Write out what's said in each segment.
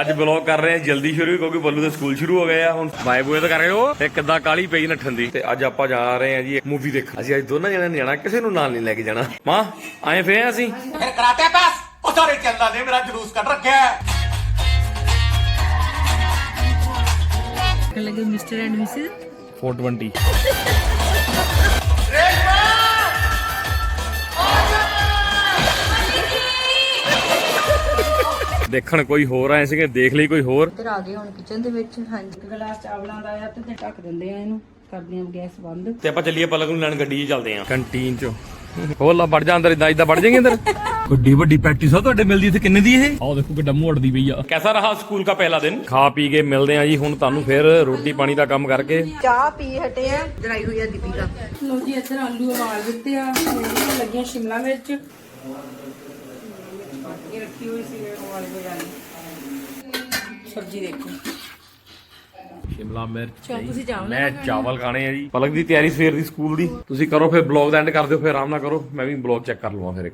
ਅੱਜ ਬਲੌਗ ਕਰ ਰਹੇ ਆ ਜਲਦੀ ਸ਼ੁਰੂ ਕਿਉਂਕਿ ਬੱਲੂ ਦੇ ਸਕੂਲ ਸ਼ੁਰੂ ਹੋ ਗਏ ਆ ਹੁਣ। ਬਾਏ ਬੂਏ ਤਾਂ ਕਰ ਰਹੇ ਹੋ? ਤੇ ਕਿੱਦਾਂ ਕਾਲੀ ਪਈ ਨੱਠਣ ਦੀ? ਤੇ ਅੱਜ ਆਪਾਂ ਜਾ ਰਹੇ ਆ ਜੀ ਇੱਕ ਮੂਵੀ ਦੇਖਣ। ਅਸੀਂ ਅੱਜ ਦੋਨਾਂ ਜਣਿਆਂ ਨੇ ਜਾਣਾ ਕਿਸੇ ਨੂੰ ਨਾਲ ਨਹੀਂ ਲੈ ਕੇ ਜਾਣਾ। ਮਾਂ ਆਏ ਫੇ ਆ ਅਸੀਂ? ਫਿਰ ਕਰਾਤੇ ਪਾਸ। ਉਹ ਸਾਰੇ ਚੱਲਦਾ ਨੇ ਮੇਰਾ ਜਲੂਸ ਕੱਢ ਰੱਖਿਆ ਹੈ। ਲੱਗੇ ਮਿਸਟਰ ਐਂਡ ਮਿਸਿਸ? 420 ਦੇਖਣ ਕੋਈ ਹੋਰ ਆਏ ਸੀਗੇ ਦੇਖ ਲਈ ਕੋਈ ਹੋਰ? ਇੱਧਰ ਆ ਗਏ ਹੁਣ ਕਿਚਨ ਦੇ ਵਿੱਚ ਹਾਂਜੀ। ਇੱਕ ਗਲਾਸ ਚਾਵਲਾਂ ਦਾ ਆ ਤੇ ਤੇ ਢੱਕ ਦਿੰਦੇ ਆ ਇਹਨੂੰ ਕਰਦੇ ਆ ਗੈਸ ਬੰਦ। ਤੇ ਆਪਾਂ ਚੱਲੀਏ ਪਲਕ ਨੂੰ ਲੈਣ ਗੱਡੀ 'ਚ ਚੱਲਦੇ ਆਂ। ਕੰਟੀਨ 'ਚ। ਹੋਰ ਲਾ ਵੜ ਜਾ ਅੰਦਰ ਇਦਾਂ ਇਦਾਂ ਵੜ ਜਾਏਂਗੇ ਅੰਦਰ? ਵੱਡੀ ਵੱਡੀ ਪ੍ਰੈਕਟਿਸ ਆ ਤੁਹਾਡੇ ਮਿਲਦੀ ਇੱਥੇ ਕਿੰਨੇ ਦੀ ਇਹ? ਆਹ ਦੇਖੋ ਕਿੱਡਾ ਮੋੜਦੀ ਪਈ ਆ। ਕੈਸਾ ਰਹਾ ਸਕੂਲ ਦਾ ਪਹਿਲਾ ਦਿਨ? ਖਾ ਪੀ ਕੇ ਮਿਲਦੇ ਆ ਜੀ ਹੁਣ ਤੁਹਾਨੂੰ ਫਿਰ ਰੋਟੀ ਪਾਣੀ ਦਾ ਕੰਮ ਕਰਕੇ। ਚਾਹ ਪੀ ਹਟੇ ਆ ਡਰਾਈ ਹੋਈ ਆ ਦੀਪਿਕਾ। ਲੋ ਜੀ ਇੱਧਰ ਆਲੂ ਉਬਾਲ ਦਿੱਤੇ ਆ ਤੇ ਲੱਗੀਆਂ ਸ਼ਿਮਲਾ ਮਿਰਚ। ਇਹ ਰੱਖੀ ਹੋਈ ਸੀ ਉਬਾਲ ਕੇ। ਜਾਣੀ ਸਬਜ਼ੀ ਦੇਖੋ। ਸ਼ਿਮਲਾ ਮਿਰਚ ਤੁਸੀਂ ਚਾਵਲ ਮੈਂ ਚਾਵਲ ਖਾਣੇ ਆ ਜੀ। ਪਲਕ ਦੀ ਤਿਆਰੀ ਸਵੇਰ ਦੀ ਸਕੂਲ ਦੀ। ਤੁਸੀਂ ਕਰੋ ਫਿਰ ਬਲੌਗ ਦਾ ਐਂਡ ਕਰ ਦਿਓ ਫਿਰ ਆਰਾਮ ਨਾਲ ਕਰੋ। ਮੈਂ ਵੀ ਬਲੌਗ ਚੈੱਕ ਕਰ ਲਵਾਂ ਫਿਰ।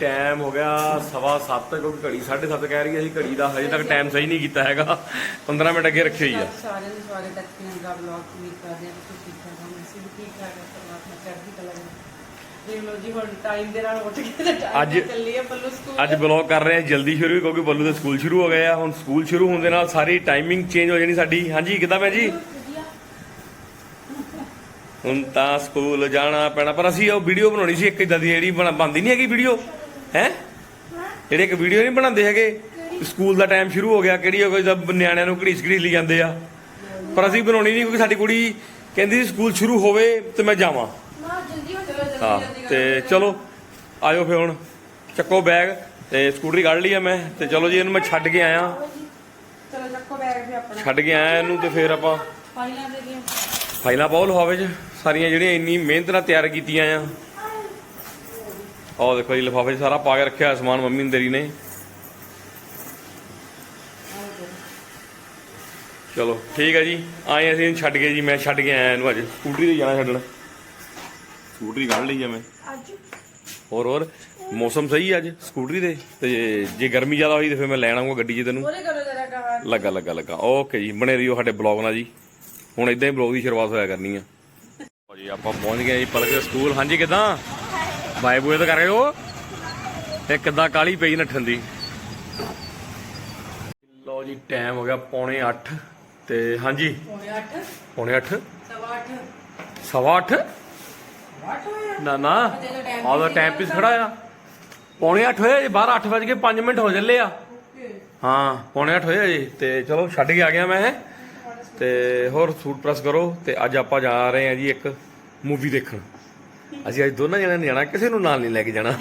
ਟਾਈਮ ਹੋ ਗਿਆ ਸਵਾ 7 ਕਿਉਂਕਿ ਘੜੀ 7:30 ਕਹਿ ਰਹੀ ਹੈ ਜੀ ਘੜੀ ਦਾ ਹਜੇ ਤੱਕ ਟਾਈਮ ਸਹੀ ਨਹੀਂ ਕੀਤਾ ਹੈਗਾ। 15 ਮਿੰਟ ਅੱਗੇ ਰੱਖੀ ਹੋਈ ਆ। ਸਾਰਿਆਂ ਨੂੰ ਸਵਾਗਤ ਹੈ ਪਿੰਗਾ ਬਲੌਗ ਕਰਦੇ ਕਿ ਤੁਸੀਂ ਠੀਕ ਠਾਕ ਹੋ ਅਸੀਂ ਵੀ ਠੀਕ ਠਾਕ ਹਾਂ ਪਰਮਾਤਮਾ ਚੜ੍ਹਦੀ ਕਲਾ ਲਓ ਜੀ ਹੁਣ ਟਾਈਮ ਦੇ ਨਾਲ ਉੱਠ ਕੇ ਤੇ ਟਾਈਮ ਅੱਜ- ਚੱਲੀ ਆ ਪੱਲੂ ਸਕੂਲ। ਅੱਜ ਬਲੌਗ ਕਰ ਰਹੇ ਆ ਜਲਦੀ ਸ਼ੁਰੂ ਕਿਉਂਕਿ ਬੱਲੂ ਦੇ ਸਕੂਲ ਸ਼ੁਰੂ ਹੋ ਗਏ ਆ। ਹੁਣ ਸਕੂਲ ਸ਼ੁਰੂ ਹੋਣ ਦੇ ਨਾਲ ਸਾਰੀ ਟਾਈਮਿੰਗ ਚੇਂਜ ਹੋ ਜਾਣੀ ਸਾਡੀ। ਹਾਂਜੀ ਕਿੱਦਾਂ ਮੈਂ ਜੀ? ਹੁਣ ਤਾਂ ਸਕੂਲ ਜਾਣਾ ਪੈਣਾ ਪਰ ਅਸੀਂ ਉਹ ਵੀਡੀਓ ਬਣਾਉਣੀ ਸੀ ਇੱਕ ਇਦਾਂ ਦੀ ਜਿਹੜੀ ਬਣਾ ਬੰਦੀ ਨਹੀਂ ਹੈਗੀ ਵੀਡੀਓ ਹੈ? ਜਿਹੜੇ ਇੱਕ ਵੀਡੀਓ ਨਹੀਂ ਬਣਾਉਂਦੇ ਹੈਗੇ? ਸਕੂਲ ਦਾ ਟਾਈਮ ਸ਼ੁਰੂ ਹੋ ਗਿਆ ਕਿਹੜੀ ਕੋਈ ਤਾਂ ਨਿਆਣਿਆਂ ਨੂੰ ਘੜੀਸ ਘੜੀਸ ਲਈ ਜਾਂਦੇ ਆ। ਪਰ ਅਸੀਂ ਬਣਾਉਣੀ ਨਹੀਂ ਕਿਉਂਕਿ ਸਾਡੀ ਕੁੜੀ ਕਹਿੰਦੀ ਸਕੂਲ ਸ਼ੁਰੂ ਹੋਵੇ ਤੇ ਮੈਂ ਜਾਵਾਂ। ਹਾਂ ਤੇ ਚਲੋ ਆਇਓ ਫੇ ਹੁਣ। ਚੱਕੋ ਬੈਗ ਤੇ ਸਕੂਟਰੀ ਕੱਢ ਲਈ ਆ ਮੈਂ ਤੇ ਚਲੋ ਜੀ ਇਹਨੂੰ ਮੈਂ ਛੱਡ ਕੇ ਆਇਆ। ਚਲੋ ਚੱਕੋ ਬੈਗ ਵੀ ਆਪਣਾ ਛੱਡ ਕੇ ਆਇਆ ਇਹਨੂੰ ਤੇ ਫਿਰ ਆਪਾਂ ਫਾਈਲਾਂ ਦੇ ਦੀਆਂ ਫਾਈਲਾਂ ਪਾਓ ਲਿਫਾਫੇ 'ਚ। ਸਾਰੀਆਂ ਜਿਹੜੀਆਂ ਇੰਨੀ ਮਿਹਨਤ ਨਾਲ ਤਿਆਰ ਕੀਤੀਆਂ ਆ। ਆਹ ਦੇਖੋ ਜੀ ਲਿਫਾਫੇ 'ਚ ਸਾਰਾ ਪਾ ਕੇ ਰੱਖਿਆ ਸਮਾਨ ਮੰਮੀ ਨੇ ਤੇਰੀ ਨੇ। ਚਲੋ ਠੀਕ ਹੈ ਜੀ। ਆਏ ਅਸੀਂ ਇਹਨੂੰ ਛੱਡ ਕੇ ਜੀ ਮੈਂ ਛੱਡ ਕੇ ਆਇਆ ਇਹਨੂੰ ਅੱਜ। ਸਕੂਟਰੀ ਤੇ ਜਾਣਾ ਛੱਡਣ। ਸਕੂਟਰੀ ਕੱਢ ਲਈ ਮੈਂ। ਹੋਰ ਹੋਰ। ਮੌਸਮ ਸਹੀ ਅੱਜ ਸਕੂਟਰੀ ਦੇ ਤੇ ਜੇ ਗਰਮੀ ਜ਼ਿਆਦਾ ਹੋਈ ਤੇ ਫਿਰ ਮੈਂ ਲੈਣ ਆਉਂਗਾ ਗੱਡੀ 'ਚ ਤੈਨੂੰ। ਉਹਦੇ ਕਰੋ ਜਰਾ ਕਹਾ। ਲੱਗਾ ਲੱਗਾ ਲੱਗਾ। ਓਕੇ ਜੀ ਬਣੇ ਰਹੀਓ ਸਾਡੇ ਬਲੌਗ ਨਾਲ ਜੀ। ਹੁਣ ਇਦਾਂ ਹੀ ਬਲੌਗ ਦੀ ਸ਼ੁਰੂਆਤ ਹੋਇਆ ਕਰਨੀ ਆ। ਜੀ ਆਪਾਂ ਪਹੁੰਚ ਗਏ ਜੀ ਪਲਕ ਦੇ ਸਕੂਲ। ਹਾਂਜੀ ਕਿਦਾਂ? ਬਾਏ ਬੂਏ ਤਾਂ ਕਰ ਰਹੇ ਹੋ। ਇਹ ਕਿੱਦਾਂ ਕਾਲੀ ਪਈ ਨੱਠਣ ਦੀ। ਲਓ ਜੀ ਟਾਈਮ ਹੋ ਗਿਆ ਪੌਣੇ 8 ਤੇ ਹਾਂਜੀ। ਪੌਣੇ 8 ਪੌਣੇ 8 ਸਵਾ 8 ਸਵਾ 8 8 ਹੋਇਆ। ਨਾ ਨਾ। ਆਹ ਟਾਈਮ ਪੀਸ ਖੜਾ ਆ। ਪੌਣੇ 8 ਹੋਏ ਜੀ ਬਾਹਰ 8 ਵਜ ਕੇ 5 ਮਿੰਟ ਹੋ ਚੱਲੇ ਆ। ਹਾਂ ਪੌਣੇ 8 ਹੋਏ ਜੀ ਤੇ ਚਲੋ ਛੱਡ ਕੇ ਆ ਗਿਆ ਮੈਂ। ਤੇ ਹੋਰ ਸੂਟ ਪ੍ਰੈਸ ਕਰੋ ਤੇ ਅੱਜ ਆਪਾਂ ਜਾ ਰਹੇ ਹਾਂ ਜੀ ਇੱਕ ਮੂਵੀ ਦੇਖਣ। ਅਸੀਂ ਅੱਜ ਦੋਨਾਂ ਜਣਿਆਂ ਨੇ ਜਾਣਾ, ਕਿਸੇ ਨੂੰ ਨਾਲ ਨਹੀਂ ਲੈ ਕੇ ਜਾਣਾ।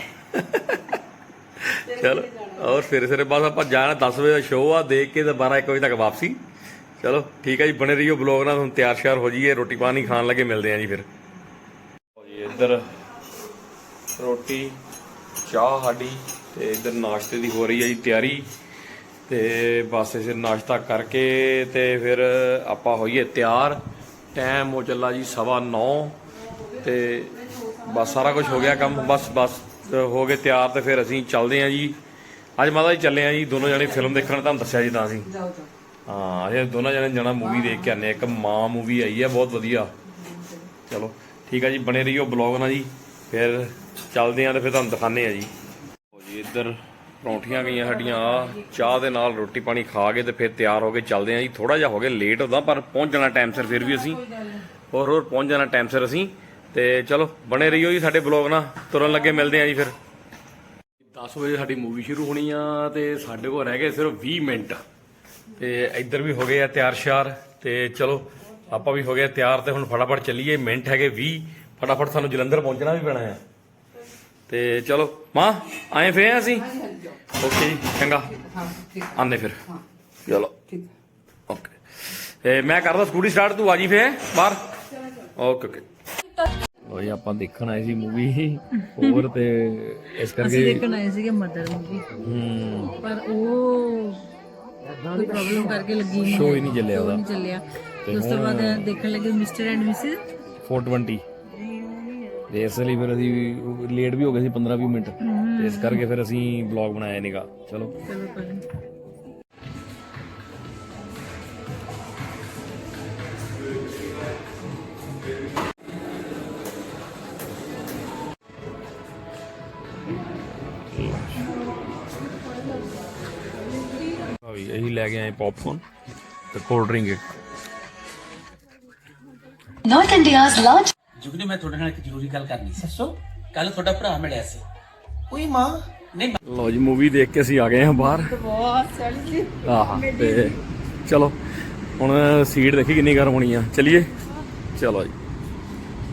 ਚਲੋ ਔਰ ਫਿਰ ਸਿਰੇ ਬਸ ਆਪਾਂ ਜਾਣਾ 10 ਵਜੇ ਦਾ ਸ਼ੋਅ ਆ, ਦੇਖ ਕੇ ਤੇ 12 1 ਵਜੇ ਤੱਕ ਵਾਪਸੀ। ਚਲੋ, ਠੀਕ ਹੈ ਜੀ, ਬਣੇ ਰਹੀਓ ਬਲੌਗ ਨਾਲ, ਹੁਣ ਤਿਆਰ ਸ਼ਿਆਰ ਹੋ ਜਾਈਏ, ਰੋਟੀ ਪਾਣੀ ਖਾਣ ਲੱਗੇ, ਮਿਲਦੇ ਆਂ ਜੀ ਫਿਰ। ਇੱਧਰ ਰੋਟੀ, ਚਾਹ ਸਾਡੀ, ਤੇ ਇੱਧਰ ਨਾਸ਼ਤੇ ਦੀ ਹੋ ਰਹੀ ਹੈ ਜੀ ਤਿਆਰੀ। ਤੇ ਬਸ ਇਸੇ ਨਾਸ਼ਤਾ ਕਰਕੇ ਤੇ ਫਿਰ ਆਪਾਂ ਹੋਈਏ ਤਿਆਰ। ਟਾਈਮ ਹੋ ਚੱਲਾ ਜੀ ਸਵਾ 9 ਤੇ ਬਸ ਸਾਰਾ ਕੁਝ ਹੋ ਗਿਆ ਕੰਮ ਬਸ ਬਸ ਹੋ ਗਏ ਤਿਆਰ ਤੇ ਫਿਰ ਅਸੀਂ ਚੱਲਦੇ ਆਂ ਜੀ। ਅੱਜ ਮਾਤਾ ਜੀ ਚੱਲੇ ਆਂ ਜੀ ਦੋਨੋਂ ਜਣੇ ਫਿਲਮ ਦੇਖਣ ਤੁਹਾਨੂੰ ਦੱਸਿਆ ਜੀ ਤਾਂ ਅਸੀਂ। ਹਾਂ ਅਸੀਂ ਦੋਨਾਂ ਜਣੇ ਜਾਣਾ ਮੂਵੀ ਦੇਖ ਕੇ ਆਨੇ। ਇੱਕ ਮਾਂ ਮੂਵੀ ਆਈ ਹੈ ਬਹੁਤ ਵਧੀਆ। ਚਲੋ ਠੀਕ ਆ ਜੀ ਬਣੇ ਰਹੀਓ ਬਲੌਗ ਨਾਲ ਜੀ। ਫਿਰ ਚੱਲਦੇ ਆਂ ਤੇ ਫਿਰ ਤੁਹਾਨੂੰ ਦਿਖਾਣੇ ਆ ਜੀ। ਲਓ ਜੀ ਇੱਧਰ ਪਰੌਂਠੀਆਂ ਗਈਆਂ ਸਾਡੀਆਂ। ਆ ਚਾਹ ਦੇ ਨਾਲ ਰੋਟੀ ਪਾਣੀ ਖਾ ਕੇ ਤੇ ਫਿਰ ਤਿਆਰ ਹੋ ਕੇ ਚੱਲਦੇ ਆਂ ਜੀ। ਥੋੜਾ ਜਿਹਾ ਹੋ ਗਿਆ ਲੇਟ ਹੁੰਦਾ ਪਰ ਪਹੁੰਚ ਜਾਣਾ ਟਾਈਮ ਸਿਰ ਫਿਰ ਵੀ ਅਸੀਂ। ਹੋਰ ਹੋਰ ਪਹੁੰਚ ਜਾਣਾ ਟਾਈਮ ਸਿਰ ਅਸੀਂ। ਤੇ ਚਲੋ ਬਣੇ ਰਹੀਓ ਜੀ ਸਾਡੇ ਬਲੌਗ ਨਾਲ। ਤੁਰਨ ਲੱਗੇ ਮਿਲਦੇ ਆਂ ਜੀ ਫਿਰ। 10 ਵਜੇ ਸਾਡੀ ਮੂਵੀ ਸ਼ੁਰੂ ਹੋਣੀ ਆ ਤੇ ਸਾਡੇ ਕੋਲ ਰਹਿ ਗਏ ਸਿਰਫ 20 ਮਿੰਟ। ਤੇ ਇੱਧਰ ਵੀ ਹੋ ਗਏ ਆ ਤਿਆਰ ਸ਼ਿਆਰ। ਤੇ ਚਲੋ ਆਪਾਂ ਵੀ ਹੋ ਗਏ ਆ ਤਿਆਰ ਤੇ ਹੁਣ ਫਟਾਫਟ ਚੱਲੀਏ। ਮਿੰਟ ਹੈਗੇ 20 ਫਟਾਫਟ ਸਾਨੂੰ ਜਲੰਧਰ ਪਹੁੰਚਣਾ ਵੀ ਪੈਣਾ ਹੈ ਤੇ ਚਲੋ ਮਾਂ ਆਏ ਫੇ ਅਸੀਂ? ਓਕੇ ਜੀ ਚੰਗਾ। ਹਾਂ ਠੀਕ। ਆਨੇ ਫਿਰ। ਚਲੋ। ਠੀਕ। ਓਕੇ ਤੇ ਮੈਂ ਕਰਦਾ ਸਕੂਟੀ ਸਟਾਰਟ ਤੂੰ ਆ ਜੀ ਫੇ ਬਾਹਰ। ਓਕੇ ਓਕੇ ਲੋ ਜੀ ਆਪਾਂ ਦੇਖਣ ਆਏ ਸੀ ਮੂਵੀ ਹੋਰ ਤੇ ਇਸ ਅਸੀਂ ਕਰਕੇ ਦੇਖਣ ਆਏ ਸੀਗੇ ਮਦਰ ਮੂਵੀ ਹੂੰ। ਪਰ ਉਹ ਕੋਈ ਪ੍ਰੋਬਲਮ ਕਰਕੇ ਲੱਗੀ ਨਹੀਂ Show ਹੀ ਨਹੀਂ ਚੱਲਿਆ ਉਹਦਾ। ਨਹੀਂ ਚੱਲਿਆ। ਉਸ ਤੋਂ ਬਾਅਦ ਦੇਖਣ ਲੱਗੇ ਮਿਸਟਰ ਐਂਡ ਮਿਸਿਸ 420 ਤੇ ਇਸ ਲਈ ਫਿਰ ਅਸੀਂ ਲੇਟ ਵੀ ਹੋ ਗਏ ਸੀ 15 20 ਮਿੰਟ। ਇਸ ਕਰਕੇ ਫਿਰ ਅਸੀਂ ਬਲੌਗ ਬਣਾਇਆ ਨੀਗਾ। ਚਲੋ। ਚਲੋ ਲੈ ਕੇ ਆਏ ਪੌਪਕੌਰਨ ਤੇ ਕੋਲਡ ਡਰਿੰਕ ਇੱਕ। North India's large ਜੁਗਨੀ ਮੈਂ ਤੁਹਾਡੇ ਨਾਲ ਇੱਕ ਜ਼ਰੂਰੀ ਗੱਲ ਕਰਨੀ ਸੀ। ਸੱਸੋ ਕੱਲ ਤੁਹਾਡਾ ਭਰਾ ਮਿਲਿਆ ਸੀ। ਕੋਈ ਮਾਂ? ਨਹੀਂ ਲਓ ਜੀ ਮੂਵੀ ਦੇਖ ਕੇ ਅਸੀਂ ਆ ਗਏ ਹਾਂ ਬਾਹਰ। ਬਹੁਤ ਸੋਹਣੀ ਸੀ ਆਹ ਤੇ ਚਲੋ ਹੁਣ ਸੀਟ ਦੇਖੀ ਕਿੰਨੀ ਗਰਮ ਹੋਣੀ ਆ। ਚਲਿਏ? ਚਲੋ ਜੀ।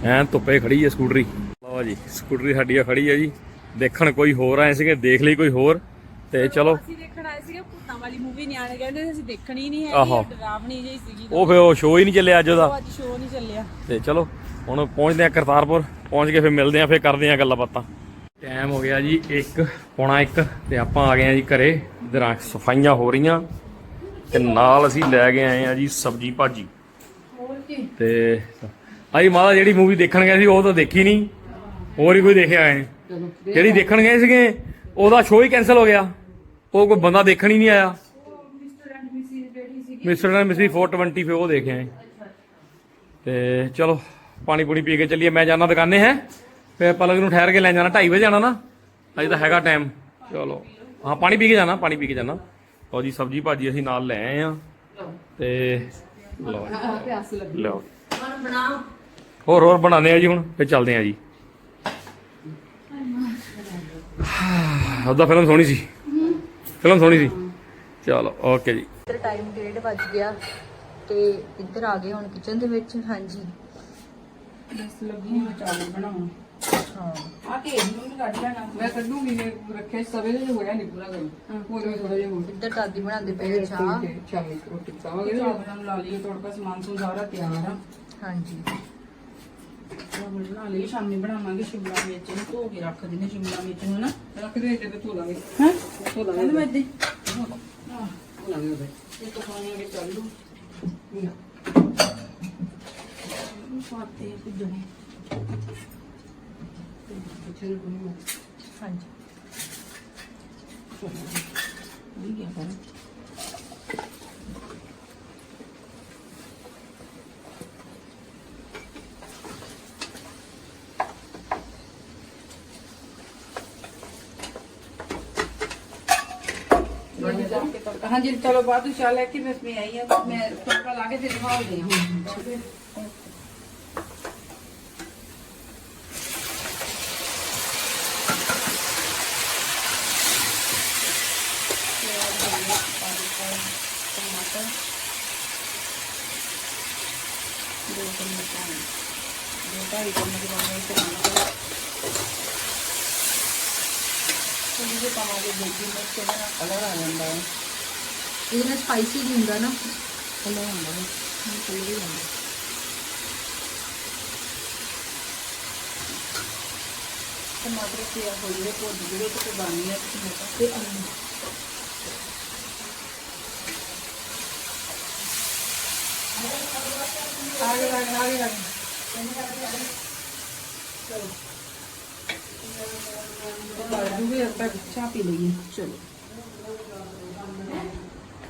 ਐਂ ਧੁੱਪੇ ਖੜੀ ਹੈ ਸਕੂਟਰੀ। ਲਓ ਜੀ ਸਕੂਟਰੀ ਸਾਡੀ ਆ ਖੜੀ ਹੈ ਜੀ। ਦੇਖਣ ਕੋਈ ਹੋਰ ਆਏ ਸੀਗੇ ਦੇਖ ਲਈ ਕੋਈ ਹੋਰ। ਤੇ ਚਲੋ। ਅਸੀਂ ਦੇਖਣ ਆਏ ਸੀਗੇ ਭੂਤਾਂ ਵਾਲੀ ਮੂਵੀ ਨਿਆਣੇ ਕਹਿੰਦੇ ਸੀ ਅਸੀਂ ਦੇਖਣੀ ਨਹੀਂ ਆਹੋ। ਹੈਗੀ ਡਰਾਵਣੀ ਜਿਹੀ ਸੀਗੀ ਉਹ ਫਿਰ ਉਹ ਸ਼ੋਅ ਹੀ ਨਹੀਂ ਚੱਲਿਆ ਅੱਜ ਉਹਦਾ। ਉਹ ਅੱਜ ਸ਼ੋਅ ਨਹੀਂ ਚੱਲਿਆ। ਤੇ ਚਲੋ ਹੁਣ ਪਹੁੰਚਦੇ ਆ ਕਰਤਾਰਪੁਰ ਪਹੁੰਚ ਕੇ ਫਿਰ ਮਿਲਦੇ ਆ ਫਿਰ ਕਰਦੇ ਆ ਗੱਲਾਂ ਬਾਤਾਂ ਟਾਈਮ ਹੋ ਗਿਆ ਜੀ 1 ਪੌਣਾ 1 ਤੇ ਆਪਾਂ ਆ ਗਏ ਆ ਜੀ ਘਰੇ। ਇਧਰ ਆ ਸਫਾਈਆਂ ਹੋ ਰਹੀਆਂ ਤੇ ਨਾਲ ਅਸੀਂ ਲੈ ਕੇ ਆਏ ਆ ਜੀ ਸਬਜੀ ਭਾਜੀ। ਤੇ ਆਈ ਮਾਤਾ ਜਿਹੜੀ ਮੂਵੀ ਦੇਖਣ ਗਏ ਸੀ ਉਹ ਤਾਂ ਦੇਖੀ ਨਹੀਂ। ਹੋਰ ਹੀ ਕੋਈ ਦੇਖਿਆ ਆਏ ਜਿਹੜੀ ਦੇਖਣ ਗਏ ਸੀਗੇ ਉਹਦਾ ਸ਼ੋਅ ਹੀ ਕੈਨਸਲ ਹੋ ਗਿਆ। ਉਹ ਕੋਈ ਬੰਦਾ ਦੇਖਣ ਹੀ ਨਹੀਂ ਆਇਆ। ਮਿਸਟਰ ਐਂਡ ਮਿਸਿਸ 420 ਫਿਰ ਉਹ ਦੇਖਿਆ ਆਏ ਤੇ ਚਲੋ, ਪਾਣੀ ਪੂਣੀ ਪੀ ਕੇ ਚੱਲੀਏ। ਮੈਂ ਜਾਣਾ ਦੁਕਾਨੇ, ਹੈ? ਫਿਰ ਪਲਕ ਨੂੰ ਠਹਿਰ ਕੇ ਲੈ ਜਾਣਾ। 2:30 ਵਜੇ ਜਾਣਾ ਨਾ? ਅਜੇ ਤਾਂ ਹੈਗਾ ਟਾਈਮ ਚਲੋ। ਹਾਂ, ਪਾਣੀ ਪੀ ਕੇ ਜਾਣਾ, ਪਾਣੀ ਪੀ ਕੇ ਜਾਣਾ। ਲਓ ਜੀ, ਸਬਜੀ ਭਾਜੀ ਅਸੀਂ ਨਾਲ ਲੈ ਆਏ ਆ ਤੇ ਲਓ ਜੀ। ਲਓ ਹੋਰ ਹੋਰ ਬਣਾਉਂਦੇ ਆ ਜੀ ਹੁਣ? ਫਿਰ ਚੱਲਦੇ ਆ ਜੀ। ਉਹਦਾ ਫਿਲਮ ਸੋਹਣੀ ਸੀ। ਫਿਲਮ ਸੋਹਣੀ ਸੀ। ਚਲੋ ਓਕੇ ਜੀ। ਇੱਧਰ ਟਾਈਮ ਡੇਢ ਵੱਜ ਗਿਆ ਤੇ ਇੱਧਰ ਆ ਗਏ ਹੁਣ ਕਿਚਨ ਦੇ ਵਿੱਚ ਹਾਂਜੀ। ਬਸ ਲੱਗੀ ਮੈਂ ਚਾਵਲ ਬਣਾਉਣ। ਹਾਂ। ਆ ਕੇ ਇਹਨੂੰ ਵੀ ਕੱਢ ਲੈਣਾ। ਮੈਂ ਕੱਢੂਗੀ ਨੇ ਰੱਖਿਆ ਸਵੇ ਦੇ ਹੋਇਆ ਨਹੀਂ ਪੂਰਾ ਗੱਲ ਹੋਰ ਵੀ ਥੋੜਾ ਜਿਹਾ ਹੋਰ। ਇੱਧਰ ਦਾਦੀ ਬਣਾਉਂਦੇ ਪਏ ਚਾਹ। ਸ਼ਾਮੀ ਰੋਟੀ ਚਾਵਲਾਂ ਨੂੰ ਲਾ ਲਈਏ ਥੋੜਾ ਜਿਹਾ ਸਮਾਨ ਸਾਰਾ ਤਿਆਰ ਆ। ਹਾਂਜੀ। ਬਣਾ ਲਈਏ ਸ਼ਾਮੀ ਬਣਾਵਾਂਗੇ ਸ਼ਿਮਲਾ ਮਿਰਚ ਨੂੰ ਧੋ ਕੇ ਰੱਖ ਦਿੰਦੇ ਸ਼ਿਮਲਾ ਮਿਰਚ ਨੂੰ ਨਾ। ਰੱਖ ਦੇ ਤੇ ਧੋ ਲਾਂਗੇ। ਹਾਂ? ਧੋ ਲਾਂਗੇ ਮੈਂ ਦੇ ਧੋ ਲਾਂਗੇ ਉਹਦੇ ਇਹ ਤਾਂ ਖਾਣੇ ਕੇ ਚੱਲੂ ਪਾਤੇ ਕੁਝਣੇ ਨੂੰ। ਕੋਈ ਹਾਂਜੀ। ਨਹੀਂ ਗਿਆ ਪਰ ਹਾਂਜੀ, ਚਲੋ ਬਾਅਦ ਵਿੱਚ ਚੱਲ ਹੈ ਕਿ ਮੈਂ ਮੈਂ ਆਈ ਹਾਂ ਮੈਂ ਤੜਕਾ ਲਾ ਕੇ ਫਿਰ ਦਿਖਾਉਂਦੀ ਹਾਂ। ਇਹਦੇ ਨਾਲ ਸਪਾਈਸੀ ਨਹੀਂ ਹੁੰਦਾ ਨਾ। ਟਮਾਟਰ ਪਿਆ ਹੋਈ ਹੈ ਭੁੱਜ ਜਿਹੜੇ ਤੇ ਬਾਨੀ ਹੈ ਤੇ ਆਲੂ। ਆਗੇ ਆਗੇ ਆਗੇ ਆਗੇ ਚਲੋ। ਦੂਗੇ ਅੱਧਾ ਚਾਹ ਪੀ ਲਈਏ। ਚਲੋ।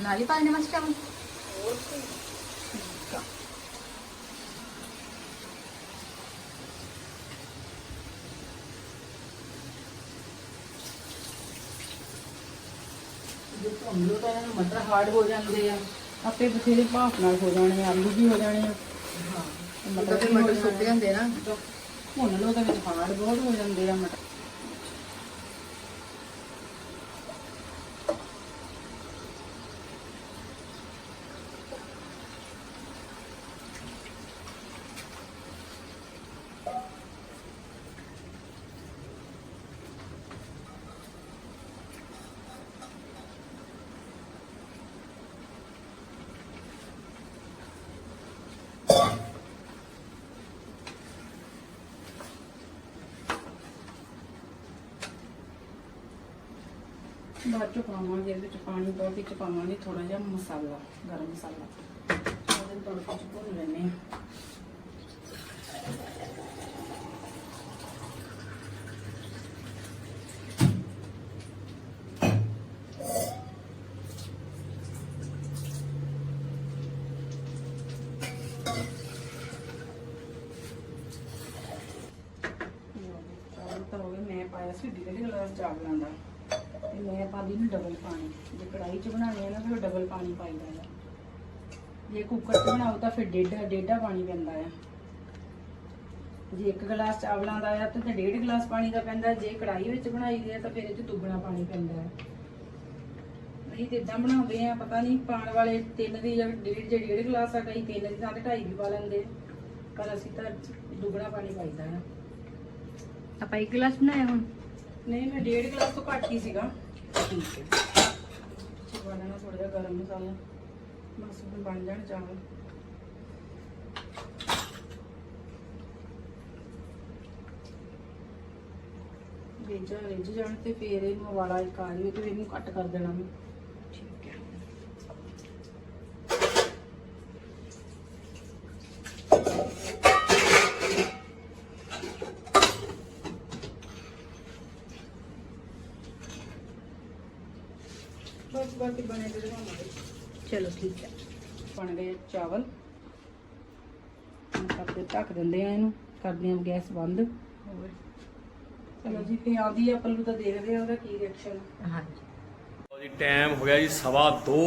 ਨਾਲ ਹੀ ਪਾ ਦੇਣੇ ਮਸਤ ਚਾਵਲ ਭੁੰਨ ਲਓ ਤਾਂ ਇਹਨਾਂ ਨੂੰ ਮਟਰ ਹਾਰਡ ਹੋ ਜਾਂਦੇ ਆ ਆਪੇ ਬਥੇਰੇ ਭਾਫ ਨਾਲ ਹੋ ਜਾਣੇ ਆ, ਆਲੂ ਵੀ ਹੋ ਜਾਣੇ ਆ ਹਾਂ ਮਟਰ ਵੀ ਮਟਰ ਸੁੱਕ ਜਾਂਦੇ ਨਾ ਭੁੰਨ ਲਓ ਤਾਂ ਵਿੱਚ ਹਾਰਡ ਬਹੁਤ ਹੋ ਜਾਂਦੇ ਆ ਮਟਰ ਬਾਅਦ ਚੋਂ ਪਾਵਾਂਗੇ, ਇਹਦੇ ਵਿੱਚ ਪਾਣੀ ਬਹੁਤ ਵਿੱਚ ਪਾਵਾਂਗੇ ਥੋੜਾ ਜਿਹਾ ਮਸਾਲਾ, ਗਰਮ ਮਸਾਲਾ। ਉਹਦੇ ਤੜਕੇ ਚ ਭੁੰਨ ਲੈਣੇ ਆ ਚਾਵਲ ਤਾਂ ਹੋ ਗਏ ਮੈਂ ਪਾਇਆ ਸੀ ਡੇਢ ਗਲਾਸ ਚਾਵਲਾਂ ਦਾ ਪਾਦੀ ਨੂੰ ਡਬਲ ਪਾਣੀ। ਜੇ ਕੜਾਈ 'ਚ ਬਣਾਉਣੇ ਆ ਨਾ ਫਿਰ ਡਬਲ ਪਾਣੀ ਪਾਈਦਾ ਆ ਜੇ ਕੁੱਕਰ 'ਚ ਬਣਾਓ ਤਾਂ ਫਿਰ ਡੇਢਾ ਡੇਢਾ ਪਾਣੀ ਪੈਂਦਾ ਆ। ਜੇ ਇੱਕ ਗਲਾਸ ਚਾਵਲਾਂ ਦਾ ਆ ਤਾਂ ਤੇ ਡੇਢ ਗਲਾਸ ਪਾਣੀ ਦਾ ਪੈਂਦਾ। ਜੇ ਕੜਾਈ ਵਿੱਚ ਬਣਾਈ ਦੇ ਤਾਂ ਫਿਰ ਇਹ 'ਚ ਦੁੱਗਣਾ ਪਾਣੀ ਪੈਂਦਾ ਆ। ਅਸੀਂ ਤੇ ਇਦਾਂ ਬਣਾਉਂਦੇ ਆ ਪਤਾ ਨਹੀਂ ਪਾਣ ਵਾਲੇ ਤਿੰਨ ਦੀ ਜਾਂ ਡੇਢ ਜੇ ਡੇਢ ਗਲਾਸ ਆ ਕਈ ਤਿੰਨ ਦੀ ਥਾਂ ਤੇ ਢਾਈ ਵੀ ਪਾ ਲੈਂਦੇ। ਪਰ ਅਸੀਂ ਤਾਂ ਦੁੱਗਣਾ ਪਾਣੀ ਪਾਈਦਾ ਆ। ਆਪਾਂ ਇੱਕ ਗਲਾਸ ਬਣਾਇਆ ਹੁਣ? ਨਹੀਂ ਮੈਂ ਡੇਢ ਗਲਾਸ ਤੋਂ ਘੱਟ ਹੀ ਸੀਗਾ। ਠੀਕ ਹੈ। ਚਵਾ ਲੈਣਾ ਥੋੜਾ ਜਿਹਾ ਗਰਮ ਮਸਾਲਾ, ਬਸ ਹੁਣ ਬਣ ਜਾਣ ਚਾਵਲ। ਵੇਜਾ ਰਿੱਝ ਜਾਣ ਤੇ ਫੇਰ ਇਹਨੂੰ ਵਾਲਾ ਇੱਕ ਆ ਜਾਵੇ ਤੇ ਇਹਨੂੰ ਕੱਟ ਕਰ ਦੇਣਾ ਮੈਂ ਠੀਕ ਹੈ ਬਸ ਬਾਕੀ ਬਣੇ ਤੇ ਦਿਖਾਵਾਂਗੇ ਚਲੋ ਠੀਕ ਹੈ। ਬਣ ਗਏ ਚਾਵਲ। ਹੁਣ ਕਰਦੇ ਢੱਕ ਦਿੰਦੇ ਆ ਇਹਨੂੰ। ਕਰਦੇ ਆ ਗੈਸ ਬੰਦ। ਚਲੋ ਜੀ ਫੇ ਆਉਂਦੀ ਆ ਪੱਲੂ ਤਾਂ ਦੇਖਦੇ ਆ ਉਹਦਾ ਕੀ ਰਿਐਕਸ਼ਨ ਹਾਂਜੀ। ਲਓ ਜੀ ਟਾਈਮ ਹੋ ਗਿਆ ਜੀ ਸਵਾ 2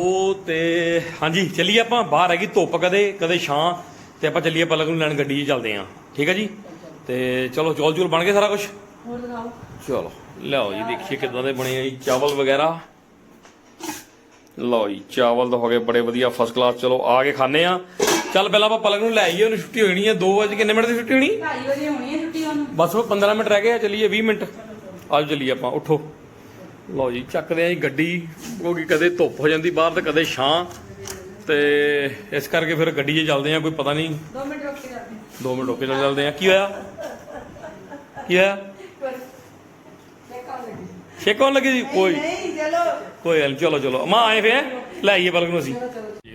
ਤੇ ਹਾਂਜੀ ਚੱਲੀਏ ਆਪਾਂ ਬਾਹਰ ਹੈਗੀ ਧੁੱਪ ਕਦੇ ਕਦੇ ਛਾਂ ਤੇ ਆਪਾਂ ਚੱਲੀਏ ਪਲਕ ਨੂੰ ਲੈਣ ਗੱਡੀ 'ਚ ਚੱਲਦੇ ਆਂ। ਠੀਕ ਹੈ ਜੀ? ਤੇ ਚਲੋ ਚੌਲ ਚੂਲ ਬਣ ਗਏ ਸਾਰਾ ਕੁਝ ਹੋਰ ਦਿਖਾਓ। ਚਲੋ ਲਿਆਓ ਜੀ ਦੇਖੀਏ ਕਿਦਾਂ ਦੇ ਬਣੇ ਆ ਜੀ ਚਾਵਲ ਵਗੈਰਾ। ਲਓ ਜੀ ਚਾਵਲ ਤਾਂ ਹੋ ਗਏ ਬੜੇ ਵਧੀਆ ਫਸਟ ਕਲਾਸ ਚਲੋ ਆ ਕੇ ਖਾਣੇ ਆ ਚੱਲ ਪਹਿਲਾਂ ਆਪਾਂ ਪਲਕ ਨੂੰ ਲੈ ਆਈਏ ਉਹਨੂੰ ਛੁੱਟੀ ਹੋਣੀ ਹੈ 2 ਵਜੇ ਕਿੰਨੇ ਮਿੰਟ ਦੀ ਛੁੱਟੀ ਹੋਣੀ? 2:30 ਵਜੇ ਹੋਣੀ ਹੈ ਛੁੱਟੀ ਉਹਨੂੰ। ਬਸ ਉਹ 15 ਮਿੰਟ ਰਹਿ ਗਏ ਆ ਚੱਲੀਏ 20 ਮਿੰਟ। ਆਜੋ ਚੱਲੀਏ ਆਪਾਂ ਉੱਠੋ। ਲਓ ਜੀ ਚੱਕਦੇ ਆ ਜੀ ਗੱਡੀ ਕਿਉਂਕਿ ਕਦੇ ਧੁੱਪ ਹੋ ਜਾਂਦੀ ਬਾਹਰ ਤੇ ਕਦੇ ਛਾਂ। ਤੇ ਇਸ ਕਰਕੇ ਫਿਰ ਗੱਡੀ 'ਚ ਚੱਲਦੇ ਆ ਕੋਈ ਪਤਾ ਨਹੀਂ। 2 ਮਿੰਟ ਰੁਕ ਕੇ ਕਰਦੇ 2 ਮਿੰਟ ਰੁਕ ਕੇ ਚੱਲ ਚੱਲਦੇ ਆ ਕੀ ਹੋਇਆ? ਕੀ ਹੋਇਆ? ਛੇਕੋਂ ਲੱਗੀ ਜੀ ਕੋਈ। ਨਹੀਂ ਚਲੋ। ਕੋਈ ਗੱਲ ਨੀ, ਚਲੋ ਚਲੋ। ਮਾਂ ਆਏ ਫੇ ਲੈ ਆਈਏ ਪਲਕ ਨੂੰ ਅਸੀਂ।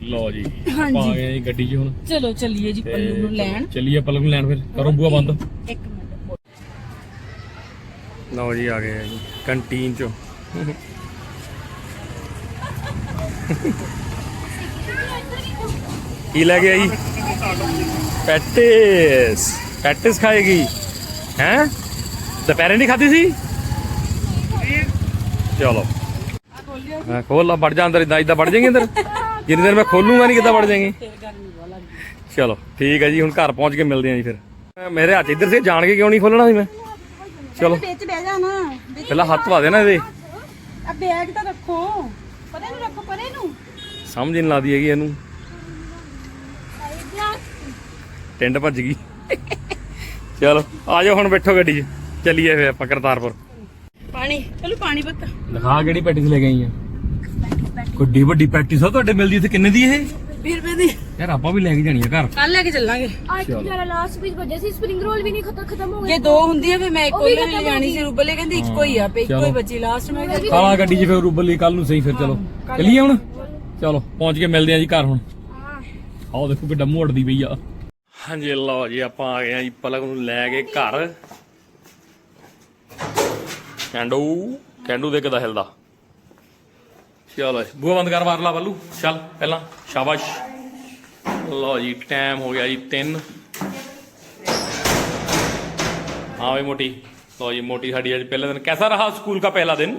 ਲਓ ਜੀ ਆਪਾਂ ਆ ਗਏ ਜੀ ਗੱਡੀ 'ਚ ਹੁਣ। ਚਲੋ ਚੱਲੀਏ ਜੀ ਪੱਲੂ ਨੂੰ ਲੈਣ। ਚੱਲੀਏ ਪਲਕ ਨੂੰ ਲੈਣ ਫਿਰ। ਕਰੋ ਬੂਆ ਬੰਦ। ਇੱਕ ਮਿੰਟ ਲਓ ਜੀ ਆ ਗਏ ਆ ਜੀ ਕੰਟੀਨ 'ਚ। ਕੀ ਲੈ ਗਿਆ ਜੀ ਪੈਟਿਸ। ਪੈਟਿਸ ਖਾਏਗੀ। ਹੈ? ਦੁਪਹਿਰੇ ਨਹੀਂ ਖਾਧੀ ਸੀ? ਚਲੋ। ਹਾਂ ਖੋਲ ਲਾ ਵੜ ਜਾ ਅੰਦਰ ਇਦਾਂ ਇਦਾਂ ਵੜ ਜਾਏਂਗੇ ਅੰਦਰ? ਜਿੰਨੀ ਦੇਰ ਮੈਂ ਖੋਲੂੰਗਾ ਨਹੀਂ ਕਿੱਦਾਂ ਵੜ ਜਾਏਂਗੇ? ਚਲੋ ਠੀਕ ਹੈ ਜੀ ਹੁਣ ਘਰ ਪਹੁੰਚ ਕੇ ਮਿਲਦੇ ਆਂ ਜੀ ਫਿਰ। ਮੇਰੇ ਹੱਥ ਇੱਧਰ ਸੇ ਜਾਣ ਕੇ ਕਿਉਂ ਨਹੀਂ ਖੋਲਣਾ ਸੀ ਮੈਂ? ਚਲੋ। ਵਿੱਚ ਬਹਿ ਜਾ ਨਾ ਪਹਿਲਾਂ ਹੱਥ ਪਾ ਦੇ ਨਾ ਇਹਦੇ। ਆ ਬੈਗ ਤਾਂ ਰੱਖੋ। ਪਰੇ ਨੂੰ ਰੱਖੋ ਪਰੇ ਨੂੰ। ਸਮਝ ਨਹੀਂ ਲੱਗਦੀ ਹੈਗੀ ਇਹਨੂੰ। ਟਿੰਡ ਭੱਜ ਗਈ। ਚਲੋ ਆ ਜਾਓ ਹੁਣ ਬੈਠੋ ਗੱਡੀ 'ਚ। ਚੱਲੀਏ ਫੇਰ ਆਪਾਂ ਕਰਤਾਰਪੁਰ। ਪਾਣੀ। ਚਲੋ ਪਾਣੀ ਪੁੱਤ। ਲਿਖਾ ਕਿਹੜੀ ਪੈਟੀ ਲੈ ਗਈ ਆ? ਤੁਹਾਡੇ ਮਿਲਦੀ ਇੱਥੇ ਕਿੰਨੇ ਦੀ ਇਹ? 20 ਰੁਪਏ ਦੀ। ਯਾਰ ਆਪਾਂ ਵੀ ਲੈ ਕੇ ਜਾਣੀ ਆ ਘਰ। ਕੱਲ ਲੈ ਕੇ ਚੱਲਾਂਗੇ। ਅੱਜ ਦੋ ਹੁੰਦੀ ਆ ਫੇ ਮੈਂ ਇੱਕੋ ਲੈ ਜਾਣੀ ਸੀ ਰੂਬਲੇ ਕਹਿੰਦੀ ਇੱਕੋ ਹੀ ਆ ਪੇ ਇੱਕੋ ਹੀ ਲਾਸਟ ਮੈਂ ਕਾਲਾ ਗੱਡੀ 'ਚ ਫੇ ਰੂਬਲੇ ਕੱਲ ਨੂੰ ਸਹੀ ਫਿਰ ਚਲੋ। ਚੱਲੀਏ ਹੁਣ? ਚਲੋ ਪਹੁੰਚ ਕੇ ਮਿਲਦੇ ਆ ਜੀ ਘਰ ਹੁਣ। ਆਹ ਦੇਖੋ ਕਿੱਡਾ ਮੋੜਦੀ ਪਈ ਆ। ਹਾਂਜੀ ਲਓ ਜੀ ਆਪਾਂ ਆ ਗਏ ਆ ਜੀ ਪਲਕ ਨੂੰ ਲੈ ਕੇ ਘਰ। ਕੈਂਡੂ ਕੈਂਡੂ ਦੇ ਕਿਦਾ ਹਿਲਦਾ ਚਲੋ ਜੀ, ਬੂਹਾ ਬੰਦ ਕਰ ਮਾਰ ਲਾ ਬੱਲੂ ਚੱਲ ਪਹਿਲਾਂ ਸ਼ਾਬਾਸ਼ ਲਓ ਜੀ ਟਾਈਮ ਹੋ ਗਿਆ ਜੀ 3 हाँ भाई मोटी तो ये मोटी साड़ी आज पहला दिन कैसा रहा स्कूल का पहला दिन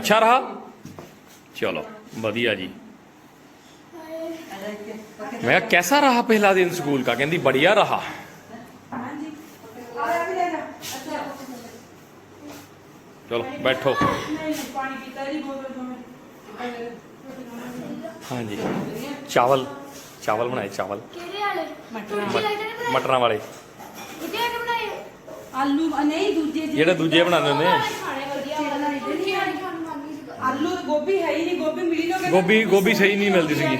अच्छा रहा ਚਲੋ ਵਧੀਆ ਜੀ मैं कहा कैसा रहा पहला दिन स्कूल का कहती बढ़िया रहा ਚਲੋ ਬੈਠੋ। ਹਾਂਜੀ। ਚਾਵਲ ਚਾਵਲ ਬਣਾਏ ਚਾਵਲ। ਮਟਰਾਂ ਮਟਰਾਂ ਵਾਲੇ। ਜਿਹੜੇ ਦੂਜੇ ਬਣਾਉਂਦੇ ਹੁੰਦੇ ਗੋਭੀ ਗੋਭੀ ਸਹੀ ਨਹੀਂ ਮਿਲਦੀ ਸੀਗੀ।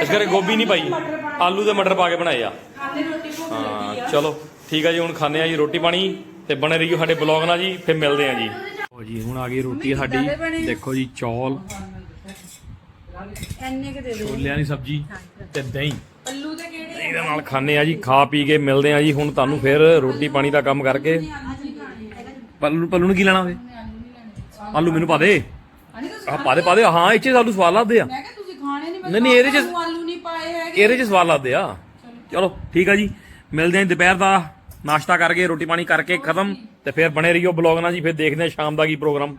ਇਸ ਕਰਕੇ ਗੋਭੀ ਨਹੀਂ ਪਾਈ। ਆਲੂ ਤੇ ਮਟਰ ਪਾ ਕੇ ਬਣਾਏ ਆ। ਹਾਂ ਚਲੋ ਠੀਕ ਆ ਜੀ ਹੁਣ ਖਾਣੇ ਆ ਜੀ ਰੋਟੀ ਪਾਣੀ। ਤੇ ਬਣੇ ਰਹੀਓ ਸਾਡੇ ਬਲੌਗ ਨਾਲ ਜੀ ਫਿਰ ਮਿਲਦੇ ਆ ਜੀ। ਲਓ ਜੀ ਹੁਣ ਆ ਗਈ ਰੋਟੀ ਸਾਡੀ। ਦੇਖੋ ਜੀ ਚੌਲ। ਐਨੇ ਕਿ ਦੇ ਦਿਓ। ਛੋਲਿਆਂ ਦੀ ਸਬਜ਼ੀ ਤੇ ਦਹੀਂ। ਆਲੂ ਤੇ ਕਿਹੜੇ ਇਹਦੇ ਨਾਲ ਖਾਣੇ ਆ ਜੀ ਖਾ ਪੀ ਕੇ ਮਿਲਦੇ ਆ ਜੀ ਹੁਣ ਤੁਹਾਨੂੰ ਫਿਰ ਰੋਟੀ ਪਾਣੀ ਦਾ ਕੰਮ ਕਰਕੇ। ਪੱਲੂ ਪੱਲੂ ਨੂੰ ਕੀ ਲੈਣਾ ਵੇ? ਆਲੂ ਮੈਨੂੰ ਪਾ ਦੇ। ਆ ਪਾ ਦੇ ਪਾ ਦੇ। ਹਾਂ ਇਹ ਚ ਆਲੂ ਸਵਾਦ ਲੱਗਦੇ ਆ। ਮੈਂ ਕਿਹਾ ਤੁਸੀਂ ਖਾਣੇ ਨਹੀਂ ਨਹੀਂ, ਨਹੀਂ, ਇਹਦੇ 'ਚ- ਆਲੂ ਨਹੀਂ ਪਾਏ ਹੈਗੇ। ਇਹਦੇ ਚ ਸਵਾਦ ਲੱਗਦੇ ਆ। ਚਲੋ। ਠੀਕ ਆ ਜੀ। ਮਿਲਦੇ ਆ ਦੁਪਹਿਰ ਦਾ। ਨਾਸ਼ਤਾ ਕਰਕੇ ਰੋਟੀ ਪਾਣੀ ਕਰਕੇ ਖਤਮ ਤੇ ਫਿਰ ਬਣੇ ਰਹੀਓ ਬਲੌਗ ਨਾਲ ਜੀ ਫਿਰ ਦੇਖਦੇ ਆ ਸ਼ਾਮ ਦਾ ਕੀ ਪ੍ਰੋਗਰਾਮ।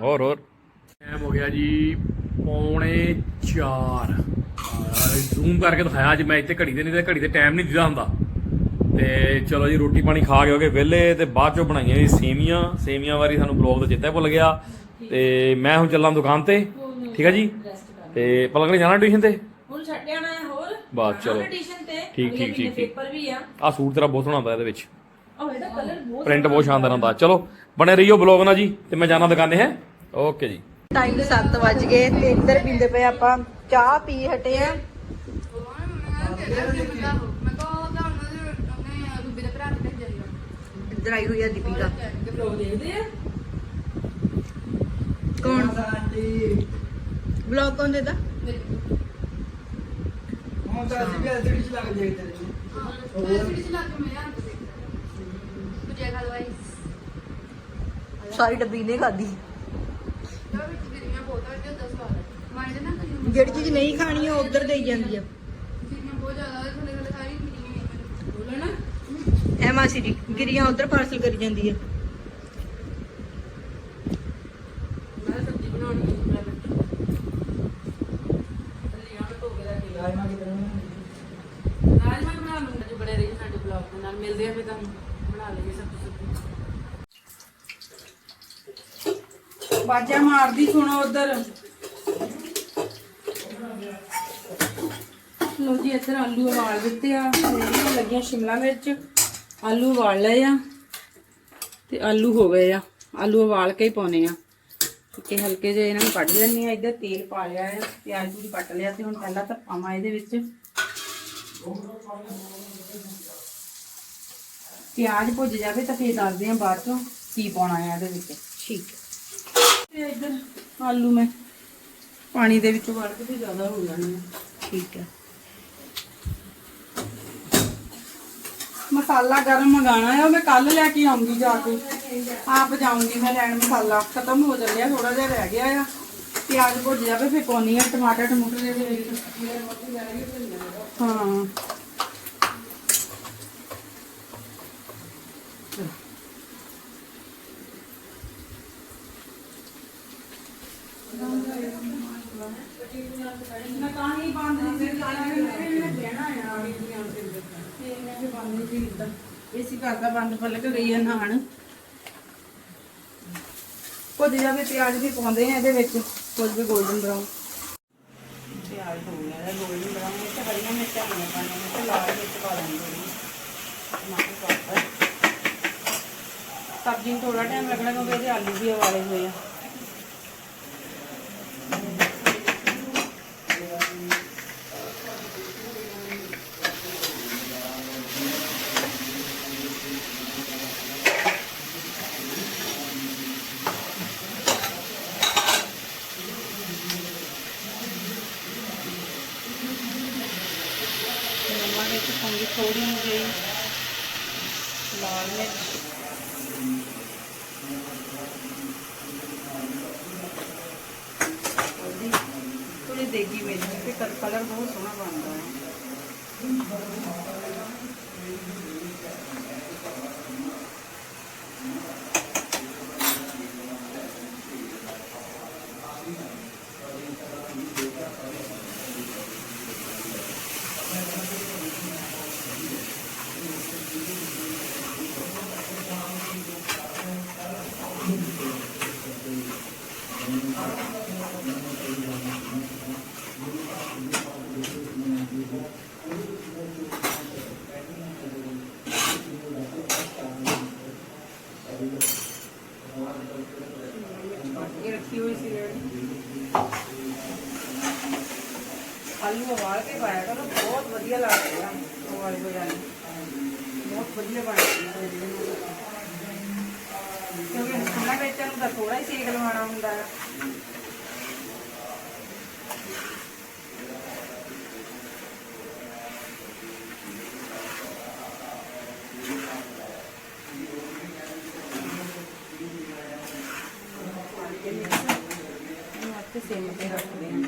ਹੋਰ ਹੋਰ। ਟਾਈਮ ਹੋ ਗਿਆ ਜੀ ਪੌਣੇ 4 ਜ਼ੂਮ ਕਰਕੇ ਦਿਖਾਇਆ ਅੱਜ ਮੈਂ ਇੱਥੇ ਘੜੀ ਤੇ ਨਹੀਂ ਤੇ ਘੜੀ ਤੇ ਟਾਈਮ ਨਹੀਂ ਦਿਦਾ ਹੁੰਦਾ। ਤੇ ਚਲੋ ਜੀ ਰੋਟੀ ਪਾਣੀ ਖਾ ਕੇ ਹੋ ਗਏ ਵਿਹਲੇ ਤੇ ਬਾਅਦ ਚੋਂ ਬਣਾਈਆਂ ਜੀ ਸੇਮੀਆਂ। ਸੇਮੀਆਂ ਵਾਰੀ ਸਾਨੂੰ ਬਲੌਗ ਦਾ ਚੇਤਾ ਹੀ ਭੁੱਲ ਗਿਆ। ਤੇ ਮੈਂ ਹੁਣ ਚੱਲਾਂ ਦੁਕਾਨ ਤੇ ਠੀਕ ਆ ਜੀ? ਤੇ ਪਲਕ ਨੇ ਜਾਣਾ ਟਿਊਸ਼ਨ ਤੇ? ਹੁਣ ਛੱਡਿਆ ਨਾ ਹੋਰ? ਬਸ ਚਲੋ। ਠੀਕ, ਠੀਕ, ਠੀਕ। ਪੇਪਰ ਵੀ ਆ। ਆ ਸੂਟ ਤੇਰਾ ਬਹੁਤ ਸੋਹਣਾ ਹੁੰਦਾ ਇਹਦੇ ਵਿੱਚ। ਉਹ ਇਹਦਾ ਕਲਰ ਬਹੁਤ ਪ੍ਰਿੰਟ ਬਹੁਤ ਸ਼ਾਨਦਾਰ ਹੁੰਦਾ। ਚਲੋ ਬਣੇ ਰਹੀਓ ਬਲੌਗ ਨਾਲ ਜੀ ਤੇ ਮੈਂ ਜਾਣਾ ਦੁਕਾਨੇ ਹੈ? ਓਕੇ ਜੀ। ਟਾਈਮ 7 ਵੱਜ ਗਏ ਤੇ ਇੱਧਰ ਪੀਂਦੇ ਪਏ ਆਪਾਂ ਚਾਹ ਪੀ ਹਟੇ ਆ। ਇੱਧਰ ਆਈ ਹੋਈ ਆ ਦੀਪਿਕਾ। ਦੇਖਦੇ ਆ ਕੌਣ ਸਾਰੀ ਡੱਬੀ ਨੇ ਖਾਦੀ ਜਿਹੜੀ ਚੀਜ਼ ਨਹੀਂ ਖਾਣੀ ਉਹ ਉਧਰ ਦੇਈ ਜਾਂਦੀ ਆ। ਐ ਮਾਸੀ ਜੀ ਗਿਰੀਆਂ ਉਧਰ ਪਾਰਸਲ ਕਰੀ ਜਾਂਦੀ ਆ ਮੈਂ ਸਬਜ਼ੀ ਬਣਾਉਣੀ ਹੈ ਮੈਂ ਲਿਆ ਧੋ ਕੇ ਰੱਖ ਲਿਆ ਰਾਜਮਾ ਬਣਾ ਲੂੰਗਾ ਜੋ ਬੜੇ ਰਹੀ ਸਾਡੇ ਬਲੌਗ ਦੇ ਨਾਲ ਮਿਲਦੇ ਆ ਫਿਰ ਤੁਹਾਨੂੰ ਬਣਾ ਲਈਏ ਸਬਜ਼ੀ ਸੁਬਜ਼ੀ ਬਾਜਾ ਮਾਰਦੀ ਸੁਣੋ ਉਧਰ। ਲੋ ਜੀ, ਇੱਧਰ ਆਲੂ ਉਬਾਲ ਦਿੱਤੇ ਆ। ਤੇ ਲੱਗੀਆਂ ਸ਼ਿਮਲਾ ਮਿਰਚ, ਆਲੂ ਉਬਾਲ ਲਏ ਆ ਤੇ ਆਲੂ ਹੋ ਗਏ ਆ। ਆਲੂ ਉਬਾਲ ਕੇ ਹੀ ਪਾਉਣੇ ਆ। ਕਿ ਹਲਕੇ ਜਿਹੇ ਇਹਨਾਂ ਨੂੰ ਕੱਢ ਲੈਣੇ ਆ। ਇੱਧਰ ਤੇਲ ਪਾ ਲਿਆ ਹੈ ਪਿਆਜ਼ ਪੂਰੀ ਕੱਟ ਲਿਆ ਤੇ ਹੁਣ ਪਹਿਲਾਂ ਤਾਂ ਪਾਵਾਂ ਇਹਦੇ ਵਿੱਚ। ਪਿਆਜ਼ ਭੁੱਜ ਜਾਵੇ ਤਾਂ ਫੇਰ ਦੱਸਦੇ ਆ ਬਾਅਦ ਚੋਂ ਕੀ ਪਾਉਣਾ ਆ ਇਹਦੇ ਵਿੱਚ। ਠੀਕ। ਤੇ ਇੱਧਰ ਆਲੂ ਮੈਂ ਪਾਣੀ ਦੇ ਵਿੱਚੋਂ ਕੱਢ ਕੇ ਤੇ ਜ਼ਿਆਦਾ ਹੋ ਜਾਣੇ ਠੀਕ ਹੈ। ਮਸਾਲਾ ਗਰਮ ਮੰਗਾਣਾ ਹੈ ਮੈਂ ਕੱਲ ਲੈ ਕੇ ਆਉਂਗੀ ਜਾ ਕੇ। ਆਪ ਜਾਊਂਗੀ ਮੈਂ ਲੈਣ ਮਸਾਲਾ। ਖਤਮ ਹੋ ਚੱਲਿਆ ਥੋੜਾ ਜਿਹਾ ਰਹਿ ਗਿਆ ਆ। ਪਿਆਜ਼ ਭੁੱਜ ਜਾਵੇ ਫਿਰ ਪਾਉਣੀ ਆ ਟਮਾਟਰ, ਟਮੂਟਰ ਦੇ ਵਿੱਚ। ਹਾਂ। ਮੈਂ ਤਾਂ ਹੀ ਬੰਦ ਨਹੀਂ ਸੀ ਮੈਂ ਬਹਿਣਾ ਆ ਤੇ ਮੈਂ ਫਿਰ ਬੰਦ ਨਹੀਂ ਸੀ ਕੀਤਾ ਏਸੀ ਘਰ ਦਾ ਬੰਦ ਪਲਕ ਗਈ ਹੈ ਨਹਾਣ ਕੁਝ ਜਾਵੇ ਪਿਆਜ਼ ਵੀ ਪਾਉਂਦੇ ਆ ਇਹਦੇ ਵਿੱਚ ਕੁਝ ਵੀ 골ਡਨ ਬਰਾਊਨ ਪਿਆਜ਼ ਹੋ ਗਿਆ ਹੈ 골ਡਨ ਬਰਾਊਨ ਵਿੱਚ ਹਰੀਆਂ ਮਿਰਚਾਂ ਨਹੀਂ ਪਾਣੀਆਂ ਤੇ ਲਾਲ ਮਿਰਚ ਪਾ ਲੈਣੀ ਟਮਾਟਰ ਪਾ ਸਬਜ਼ੀ ਨੂੰ ਥੋੜਾ ਟਾਈਮ ਲੱਗਣਾ ਕਿਉਂਕਿ ਇਹਦੇ ਆਲੂ ਵੀ ਉਬਾਲੇ ਹੋਏ ਆ। ਨਮਕ ਵਿੱਚ ਪਾਉਂਗੀ ਥੋੜੀ ਜਿਹੀ ਲਾਲ ਮਿਰਚ। ਥੋੜੀ ਥੋੜੀ ਦੇਗੀ ਮਿਰਚ ਤੇ ਕਲਰ ਇਹਨੂੰ ਅੱਥੇ ਸਿਮ ਤੇ ਰੱਖਦੇ ਹਾਂ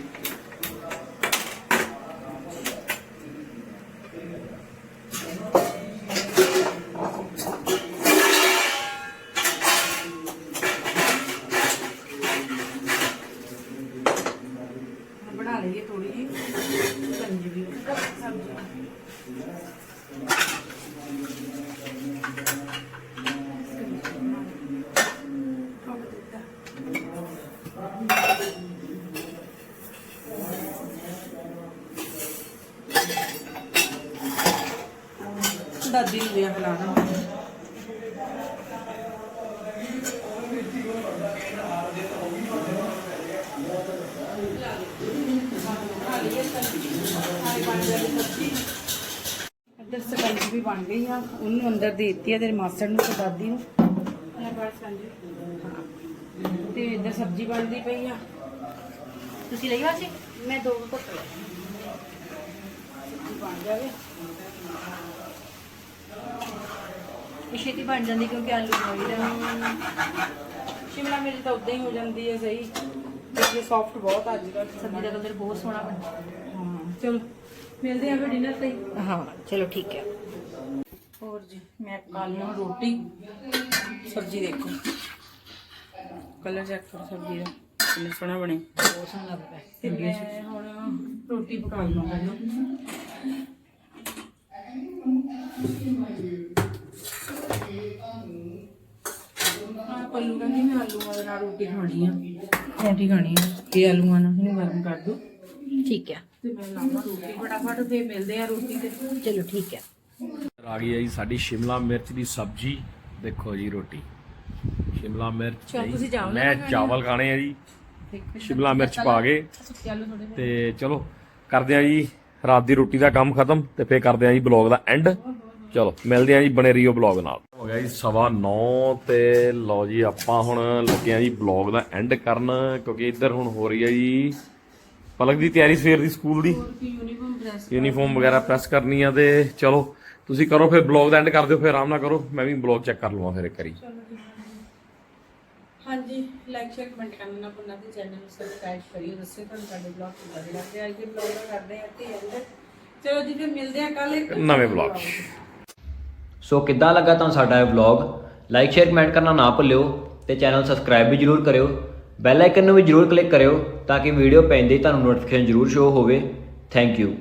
ਹੁਣ ਬਣਾ ਲਈਏ ਥੋੜੀ ਜਿਹੀ ਸੰਜੀਵੀ ਸਬਜ਼ੀ ਦਾਦੀ ਨੂੰ ਦਿਆ ਖਿਲਾਣਾ ਇੱਧਰ ਸਪੰਜ ਵੀ ਬਣ ਗਈ ਆ ਉਹਨੂੰ ਅੰਦਰ ਦੇ ਦਿੱਤੀ ਆ ਤੇਰੇ ਮਾਸਟਰ ਨੂੰ ਤੇ ਦਾਦੀ ਨੂੰ। ਤੇ ਇੱਧਰ ਸਬਜ਼ੀ ਬਣਦੀ ਪਈ ਆ। ਤੁਸੀਂ ਲਈ ਵਾਸੀ ਮੈਂ ਦੋ ਸਬਜ਼ੀ ਬਣ ਜਾਵੇ। ਇਹ ਛੇਤੀ ਬਣ ਜਾਂਦੀ ਕਿਉਂਕਿ ਆਲੂ ਬੋਇਲ ਆ ਸ਼ਿਮਲਾ ਮਿਰਚ ਤਾਂ ਉਦਾਂ ਹੀ ਹੋ ਜਾਂਦੀ ਹੈ ਸਹੀ। ਤੇ ਸੌਫਟ ਬਹੁਤ ਅੱਜ ਕੱਲ੍ਹ ਸਬਜ਼ੀ ਦਾ ਕਲਰ ਬਹੁਤ ਸੋਹਣਾ ਬਣਦਾ ਹਾਂ। ਚਲੋ ਮਿਲਦੇ ਆ ਫਿਰ ਡਿਨਰ ਤੇ ਹਾਂ। ਚਲੋ ਠੀਕ ਹੈ ਹੋਰ ਜੀ ਮੈਂ ਪਕਾ ਲਈ ਹੁਣ ਰੋਟੀ ਸਬਜ਼ੀ ਦੇਖੋ। ਕਲਰ ਚੈੱਕ ਕਰੋ ਸਬਜ਼ੀ ਦਾ ਕਿੰਨਾ ਸੋਹਣਾ ਬਣੇ। ਬਹੁਤ ਸੋਹਣਾ ਲੱਗਦਾ ਤੇ ਮੈਂ ਹੁਣ ਰੋਟੀ ਪਕਾ ਲਵਾਂਗੀ ਹਾਂ ਪੱਲੂ ਕਹਿੰਦੀ ਮੈਂ ਆਲੂਆਂ ਦੇ ਨਾਲ ਰੋਟੀ ਖਾਣੀ ਆ। ਰੋਟੀ ਖਾਣੀ ਆ। ਇਹ ਆਲੂਆਂ ਨਾਲ ਇਹਨੂੰ ਗਰਮ ਕਰ ਦੋ। ਠੀਕ ਹੈ ਤੇ ਮੈਂ ਲਾਵਾਂ ਰੋਟੀ। ਫਟਾਫਟ ਫੇਰ ਮਿਲਦੇ ਆ ਰੋਟੀ ਤੇ। ਚਲੋ ਠੀਕ ਹੈ ਆ ਗਈ ਹੈ ਜੀ ਸਾਡੀ ਸ਼ਿਮਲਾ ਮਿਰਚ ਦੀ ਸਬਜ਼ੀ। ਦੇਖੋ ਜੀ ਰੋਟੀ। ਸ਼ਿਮਲਾ ਮਿਰਚ ਚਲੋ ਦਹੀਂ। ਤੁਸੀਂ ਚਾਵਲ ਮੈਂ ਚਾਵਲ ਖਾਣੇ ਆ ਜੀ। ਸ਼ਿਮਲਾ ਮਿਰਚ ਪਾ ਕੇ। ਥੋੜੇ ਤੇ ਚਲੋ ਕਰਦੇ ਆ ਜੀ। ਰਾਤ ਦੀ ਰੋਟੀ ਦਾ ਕੰਮ ਖਤਮ ਤੇ ਫੇਰ ਕਰਦੇ ਆ ਜੀ ਬਲੌਗ ਦਾ ਐਂਡ ਚਲੋ ਮਿਲਦੇ ਆ ਜੀ ਬਣੇ ਰਹੀਓ ਬਲੌਗ ਨਾਲ। ਹੋ ਗਿਆ ਜੀ ਸਵਾ 9 ਤੇ ਲਓ ਜੀ ਆਪਾਂ ਹੁਣ ਲੱਗੇ ਆ ਜੀ ਬਲੌਗ ਦਾ ਐਂਡ ਕਰਨ ਕਿਉਂਕਿ ਇੱਧਰ ਹੁਣ ਹੋ ਰਹੀ ਹੈ ਜੀ ਪਲਕ ਦੀ ਤਿਆਰੀ ਸਵੇਰ ਦੀ ਸਕੂਲ ਦੀ। ਯੂਨੀਫਾਰਮ ਯੂਨੀਫਾਰਮ ਵਗੈਰਾ ਪ੍ਰੈਸ ਕਰਨੀ ਆ ਤੇ ਚਲੋ ਤੁਸੀਂ ਕਰੋ ਫਿਰ ਬਲੌਗ ਦਾ ਐਂਡ ਕਰ ਦਿਓ ਫਿਰ ਆਰਾਮ ਨਾਲ ਕਰੋ। ਮੈਂ ਵੀ ਬਲੌਗ ਚੈੱਕ ਕਰ ਲਵਾਂ ਫਿਰ ਇੱਕ ਵਾਰੀ। ਹਾਂਜੀ। ਲਾਈਕ ਸ਼ੇਅਰ ਕਮੈਂਟ ਕਰਨਾ ਨਾ ਭੁੱਲਣਾ ਤੇ ਚੈਨਲ ਨੂੰ ਸਬਸਕ੍ਰਾਈਬ ਕਰਿਓ ਦੱਸਿਓ ਤੁਹਾਨੂੰ ਸਾਡੇ ਬਲੌਗ ਕਿੱਦਾਂ ਦੇ ਲੱਗਦੇ ਆ। ਅੱਜ ਦੇ ਬਲੌਗ ਦਾ ਕਰਦੇ ਆ ਤੇ end ਚਲੋ ਜੀ ਫਿਰ ਮਿਲਦੇ ਆ ਕੱਲ ਇੱਕ ਨਵੇਂ ਬਲੌਗ ਸੋ ਕਿੱਦਾਂ ਲੱਗਾ ਤੁਹਾਨੂੰ ਸਾਡਾ ਇਹ ਵਲੌਗ ਲਾਈਕ ਸ਼ੇਅਰ ਕਮੈਂਟ ਕਰਨਾ ਨਾ ਭੁੱਲਿਓ ਤੇ ਚੈਨਲ ਸਬਸਕ੍ਰਾਈਬ ਵੀ ਜਰੂਰ ਕਰਿਓ। ਬੈਲ ਆਈਕਨ ਨੂੰ ਵੀ ਜਰੂਰ ਕਲਿੱਕ ਕਰਿਓ ਤਾਂ ਕਿ ਵੀਡੀਓ ਪੈਂਦੇ ਹੀ ਤੁਹਾਨੂੰ ਨੋਟੀਫਿਕੇਸ਼ਨ ਜਰੂਰ ਸ਼ੋ ਹੋਵੇ। Thank you